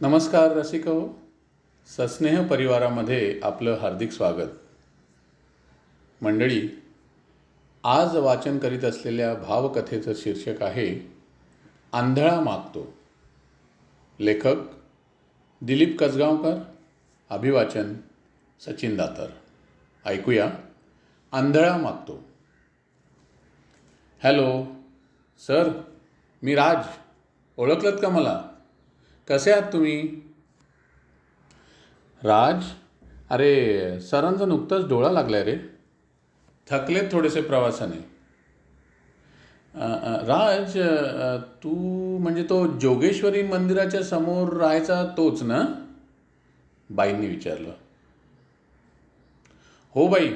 नमस्कार रसिक हो सस्नेह परिवारामध्ये आपलं हार्दिक स्वागत. मंडळी आज वाचन करीत असलेल्या भावकथेचं शीर्षक आहे आंधळा मागतो. लेखक दिलीप कसगावकर. अभिवाचन सचिन दातर. ऐकूया आंधळा मागतो. हॅलो सर मी राज. ओळखलत का मला? कसे आहात तुम्ही? राज अरे सरांचा नुकताच डोळा लागलाय रे. थकलेत थोडेसे प्रवासाने. राज तू म्हणजे तो जोगेश्वरी मंदिराच्या समोर राहायचा तोच ना? बाईंनी विचारलं. हो बाई.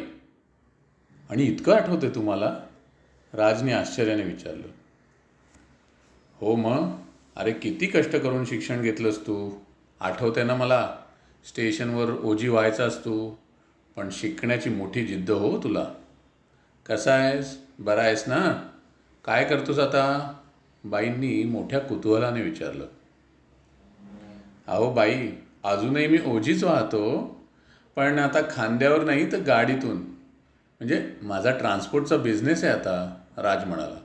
आणि इतकं आठवते तुम्हाला? राजने आश्चर्याने विचारलं. हो मग? अरे किती कष्ट करून शिक्षण घेतलंस तू? आठवते ना मला? स्टेशनवर ओजी व्हायचास तू पण शिकण्याची मोठी जिद्द हो तुला. कसा आहेस? बरा आहेस ना? काय करतोस आता? बाईंनी मोठ्या कुतूहलाने विचारलं. अहो बाई अजूनही मी ओजीच वाहतो पण आता खांद्यावर नाही तर गाडीतून. म्हणजे माझा ट्रान्सपोर्टचा बिझनेस आहे आता राज म्हणाला.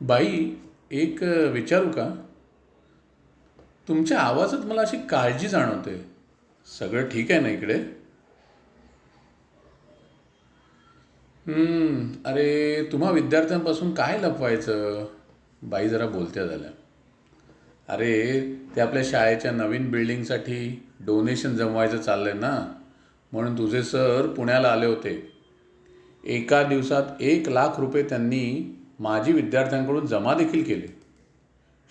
बाई एक विचारू का? तुमच्या आवाजात मला अशी काळजी जाणवते. सगळं ठीक आहे ना इकडे? हम्म, अरे तुम्हा विद्यार्थ्यांपासून काय लपवायचं? बाई जरा बोलत्या झाल्या. अरे ते आपल्या शाळेच्या नवीन बिल्डिंगसाठी डोनेशन जमवायचं चाललंय ना? म्हणून तुझे सर पुण्याला आले होते. एका दिवसात एक लाख रुपये त्यांनी माजी विद्यार्थ्यांकडून जमा देखील केले.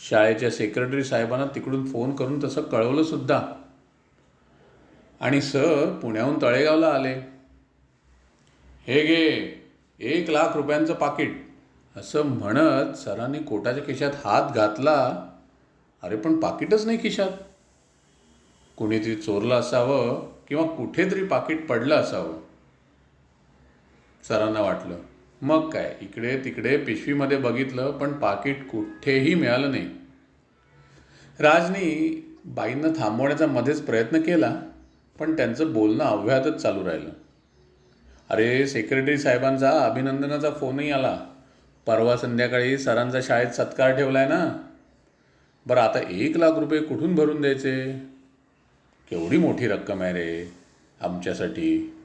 शाळेच्या सेक्रेटरी साहेबांना तिकडून फोन करून तसं कळवलं सुद्धा. आणि सर पुण्याहून तळेगावला आले. हे घे एक लाख रुपयांचं पाकिट. असं म्हणत सरांनी कोटाच्या खिशात हात घातला. अरे पण पाकिटच नाही खिशात. कुणीतरी चोरलं असावं किंवा कुठेतरी पाकिट पडलं असावं. सरांना वाटलं मग काय? इकडे तिकडे पिशवीमध्ये बघितलं पण पाकिट कुठेही मिळालं नाही. राजनी बाईंना थांबवण्याचा मध्येच प्रयत्न केला पण त्यांचं बोलणं अव्याहतच चालू राहिलं. अरे सेक्रेटरी साहेबांचा अभिनंदनाचा फोनही आला. परवा संध्याकाळी सरांचा शाळेत सत्कार ठेवला आहे ना? बरं आता एक लाख रुपये कुठून भरून द्यायचे? केवढी मोठी रक्कम आहे रे आमच्यासाठी.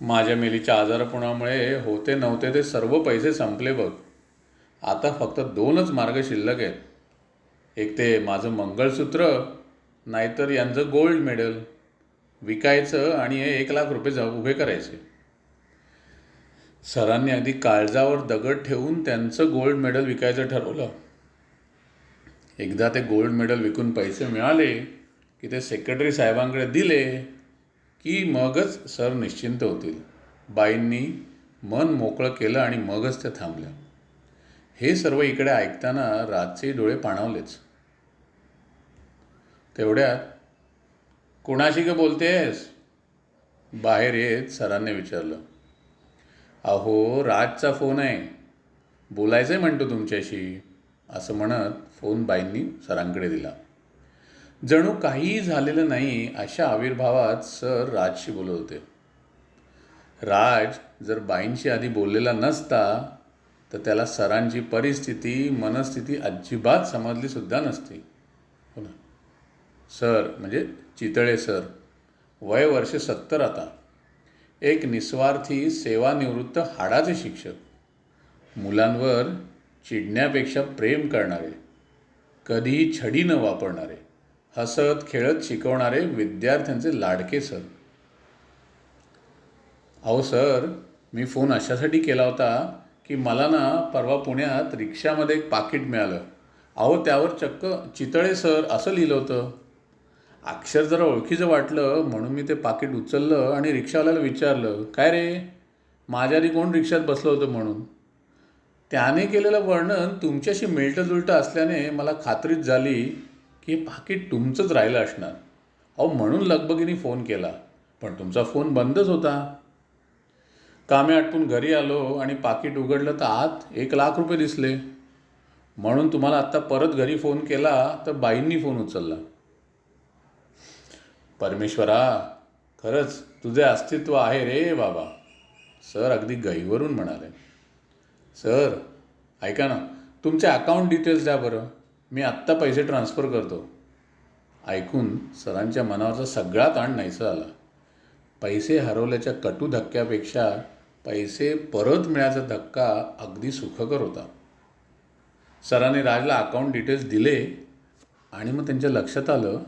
माझ्या मेलीच्या आजारपणामुळे होते नव्हते ते सर्व पैसे संपले बघ. आता फक्त दोनच मार्ग शिल्लक आहेत. एक ते माझं मंगळसूत्र नाहीतर यांचं गोल्ड मेडल. विकायचं आणि हे एक लाख रुपये जा उभे करायचे. सरांनी अगदी काळजावर दगड ठेवून त्यांचं गोल्ड मेडल विकायचं ठरवलं. एकदा ते गोल्ड मेडल विकून पैसे मिळाले की ते सेक्रेटरी साहेबांकडे दिले. की मगच सर निश्चिंत होतील. बाईंनी मन मोकळं केलं आणि मगच त्या थांबल्या. हे सर्व इकडे ऐकताना रातचे डोळे पाणावलेच. तेवढ्यात कुणाशी का बोलतेस? बाहेर येत सरांनी विचारलं. अहो राजचा फोन आहे. बोलायचं आहे म्हणतो तुमच्याशी असं म्हणत फोन बाईंनी सरांकडे दिला. जणू काहीही झालेलं नाही अशा आविर्भावात सर राजशी बोलत होते राज जर बाईंशी आधी बोललेला नसता तर त्याला सरांची परिस्थिती मनस्थिती अजिबात समजली सुद्धा नसती. हो ना? सर म्हणजे चितळे सर. वय वर्ष सत्तर आता. एक निस्वार्थी सेवानिवृत्त हाडाचे शिक्षक. मुलांवर चिडण्यापेक्षा प्रेम करणारे. कधीही छडी न वापरणारे. हसत खेळत शिकवणारे विद्यार्थ्यांचे लाडके सर. अहो सर मी फोन अशासाठी केला होता की मला ना परवा पुण्यात रिक्षामध्ये एक पाकिट मिळालं. अहो त्यावर चक्क चितळे सर असं लिहिलं होतं. अक्षर जरा ओळखीचं वाटलं म्हणून मी ते पाकिट उचललं आणि रिक्षावाल्याला विचारलं काय रे? माझ्या आधी कोण रिक्षात बसलं होतं म्हणून? त्याने केलेलं वर्णन तुमच्याशी मिळतं जुळतं असल्याने मला खात्रीच झाली. की हे पाकिट तुमचंच राहिलं असणार. अहो म्हणून लगबगीने फोन केला. पण तुमचा फोन बंदच होता. कामे आटपून घरी आलो आणि पाकिट उघडलं तर आत एक लाख रुपये दिसले. म्हणून तुम्हाला आत्ता परत घरी फोन केला तर बाईंनी फोन उचलला. परमेश्वरा खरंच तुझे अस्तित्व आहे रे बाबा. सर अगदी गहीवरून म्हणाले. सर ऐका ना तुमचे अकाउंट डिटेल्स द्या बरं. मी आत्ता पैसे ट्रान्स्फर करतो. ऐकून सरांच्या मनावरचा सगळा ताण नाहीसा आला पैसे हरवल्याच्या कटू धक्क्यापेक्षा पैसे परत मिळायचा धक्का अगदी सुखकर होता. सरांनी राजला अकाउंट डिटेल्स दिले आणि मग त्यांच्या लक्षात आलं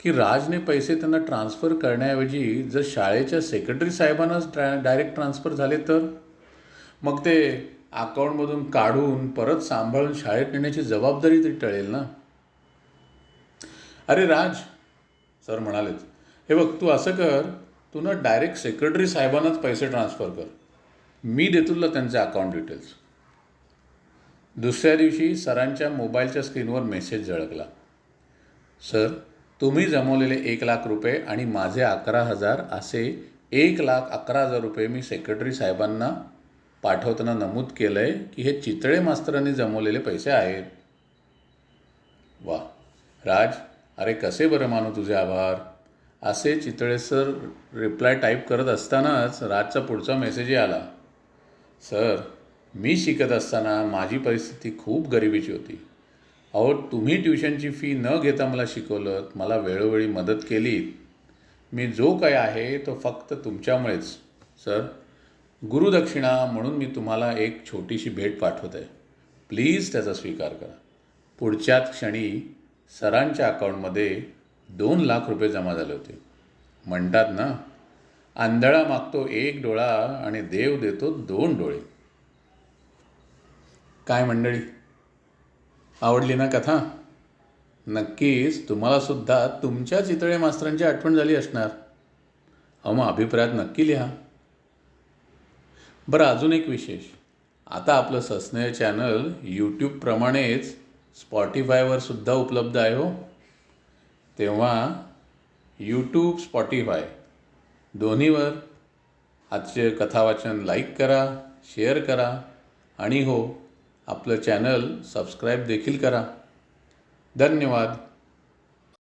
की राजने पैसे त्यांना ट्रान्स्फर करण्याऐवजी जर शाळेच्या सेक्रेटरी साहेबांनाच ट्रा डायरेक्ट ट्रान्स्फर झाले तर? मग ते अकाउंटमधून काढून परत सांभाळून शाळेत नेण्याची जबाबदारी तरी टळेल ना? अरे राज सर म्हणालेत हे बघ तू असं कर तू ना डायरेक्ट सेक्रेटरी साहेबांनाच पैसे ट्रान्स्फर कर. मी देतो तुला त्यांचे अकाउंट डिटेल्स. दुसऱ्या दिवशी सरांच्या मोबाईलच्या स्क्रीनवर मेसेज झळकला. सर तुम्ही जमवलेले एक लाख रुपये आणि माझे अकरा हजार असे एक लाख अकरा हजार रुपये मी सेक्रेटरी साहेबांना पाठवताना नमूद केलं आहे की हे चितळे मास्तरांनी जमवलेले पैसे आहेत. वा. राज अरे कसे बरं मानू तुझे आभार. असे चितळे सर रिप्लाय टाईप करत असतानाच राजचा पुढचा मेसेजही आला. सर मी शिकत असताना माझी परिस्थिती खूप गरिबीची होती. अहो तुम्ही ट्युशनची फी न घेता मला शिकवलं मला वेळोवेळी मदत केलीत. मी जो काय आहे तो फक्त तुमच्यामुळेच. सर गुरुदक्षिणा म्हणून मी तुम्हाला एक छोटीशी भेट पाठवत. आहे प्लीज त्याचा स्वीकार करा. पुढच्याच क्षणी सरांच्या अकाउंटमध्ये दोन लाख रुपये जमा झाले होते. म्हणतात ना आंधळा मागतो एक डोळा आणि देव देतो दोन डोळे. काय मंडळी? आवडली ना कथा? नक्कीच तुम्हालासुद्धा तुमच्या चितळे मास्तरांची आठवण झाली असणार. अहो मग अभिप्रायात नक्की लिहा. बरं अजून एक विशेष. आता आपलं सस्नेह चॅनल यूट्यूबप्रमाणेच स्पॉटीफायवर सुद्धा उपलब्ध आहे हो. तेव्हा यूट्यूब स्पॉटीफाय दोन्हीवर आजचे कथावाचन लाईक करा शेअर करा आणि हो आपलं चॅनल सबस्क्राईब देखील करा. धन्यवाद.